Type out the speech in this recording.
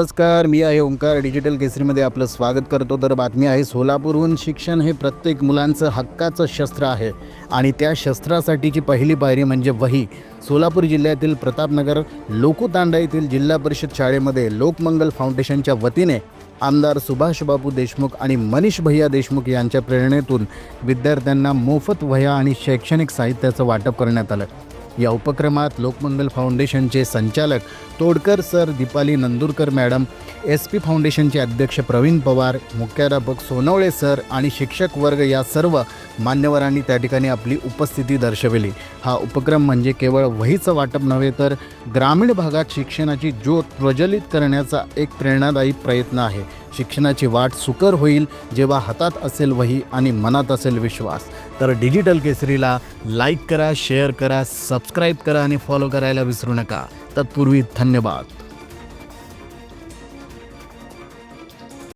नमस्कार मी आहे ओंकार. डिजिटल केसरीमध्ये आपलं स्वागत करतो. तर बातमी आहे सोलापूरहून शिक्षण हे प्रत्येक मुलांचं हक्काचं शस्त्र आहे. आणि त्या शस्त्रासाठीची पहिली पायरी म्हणजे वही. सोलापूर जिल्ह्यातील प्रतापनगर लोकुतांडा येथील जिल्हा परिषद शाळेमध्ये लोकमंगल फाउंडेशनच्या वतीने आमदार सुभाषबाबू देशमुख आणि मनीष भैया देशमुख यांच्या प्रेरणेतून विद्यार्थ्यांना मोफत वह्या आणि शैक्षणिक साहित्याचं वाटप करण्यात आलं. या उपक्रमात लोकमंगल फाउंडेशनचे संचालक Todkar sir Deepali Nandurkar madam S P फाउंडेशनचे अध्यक्ष प्रवीण पवार मुख्याध्यापक सोनवळे सर आणि शिक्षक वर्ग या सर्व मान्यवरांनी त्या ठिकाणी आपली उपस्थिती दर्शविली. हा उपक्रम म्हणजे केवळ वहीचं वाटप नव्हे तर ग्रामीण भागात शिक्षणाची ज्योत प्रज्वलित करण्याचा एक प्रेरणादायी प्रयत्न आहे. शिक्षणाची वाट सुकर होईल जेव्हा हातात असेल वही आणि मनात असेल विश्वास. तर डिजिटल केसरीला लाईक करा शेअर करा सबस्क्राईब करा आणि फॉलो करायला विसरू नका. तत्पूर्वी धन्यवाद.